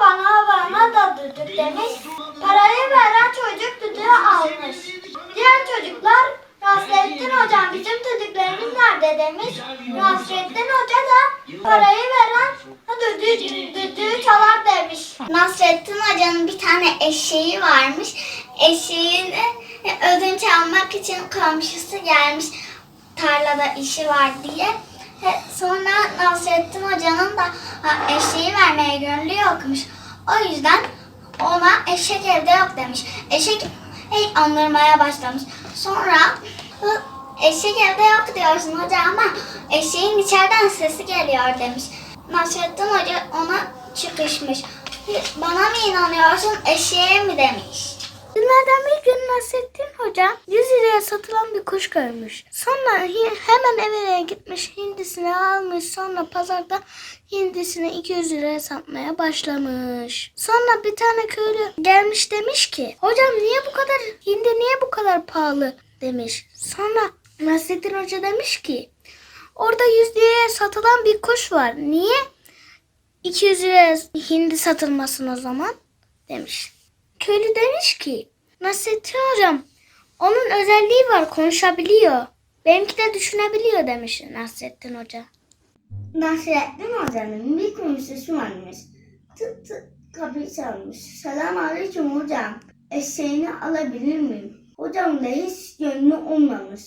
bana bana da düdük demiş. Parayı veren çocuk düdüğü almış. Diğer çocuklar Nasrettin hocam bizim düdüklerimiz nerede demiş. Nasrettin hoca da parayı veren düdüğü, düdüğü çalar demiş. Nasrettin hocanın bir tane eşeği varmış. Eşeğini ödünç almak için komşusu gelmiş tarlada işi var diye. He, Sonra Nasrettin Hoca'nın da eşeği vermeye gönlü yokmuş. O yüzden ona eşek evde yok demiş. Eşek hey, anırmaya başlamış. Sonra "Hı, eşek evde yok diyorsun hoca ama eşeğin içeriden sesi geliyor demiş. Nasrettin Hoca ona çıkışmış. Bana mı inanıyorsun eşeğe mi demiş. Günlerden bir gün Nasrettin Hoca 100 liraya satılan bir kuş görmüş. Sonra hemen evine gitmiş hindisini almış. Sonra pazarda hindisini 200 liraya satmaya başlamış. Sonra bir tane köylü gelmiş demiş ki hocam niye bu kadar hindi niye bu kadar pahalı demiş. Sonra Nasrettin Hoca demiş ki orada 100 liraya satılan bir kuş var. Niye 200 liraya hindi satılmasın o zaman demiş. Köylü demiş ki Nasrettin hocam onun özelliği var konuşabiliyor. Benimki de düşünebiliyor demiş Nasrettin hoca. Nasrettin Hoca'nın bir komşusu varmış. Tık tık kapıyı çalmış. Selam aleyküm hocam. Eşeğini alabilir miyim? Hocam da hiç gönlü olmamış.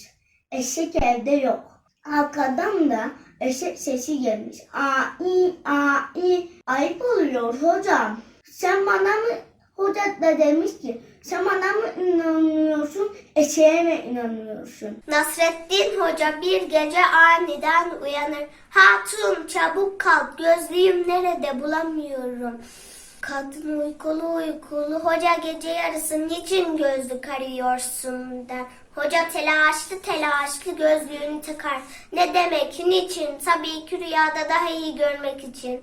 Eşek evde yok. Arkadan da eşek sesi gelmiş. Ai ai ayıp oluyor hocam. Sen bana mı Hoca da demiş ki bana mı inanıyorsun eşeğe mi inanıyorsun? Nasrettin Hoca bir gece aniden uyanır. Hatun çabuk kalk gözlüğüm nerede bulamıyorum. Kadın uykulu uykulu hoca gece yarısı niçin gözlük arıyorsun der. Hoca telaşlı telaşlı gözlüğünü takar. Ne demek niçin? Tabii ki rüyada daha iyi görmek için.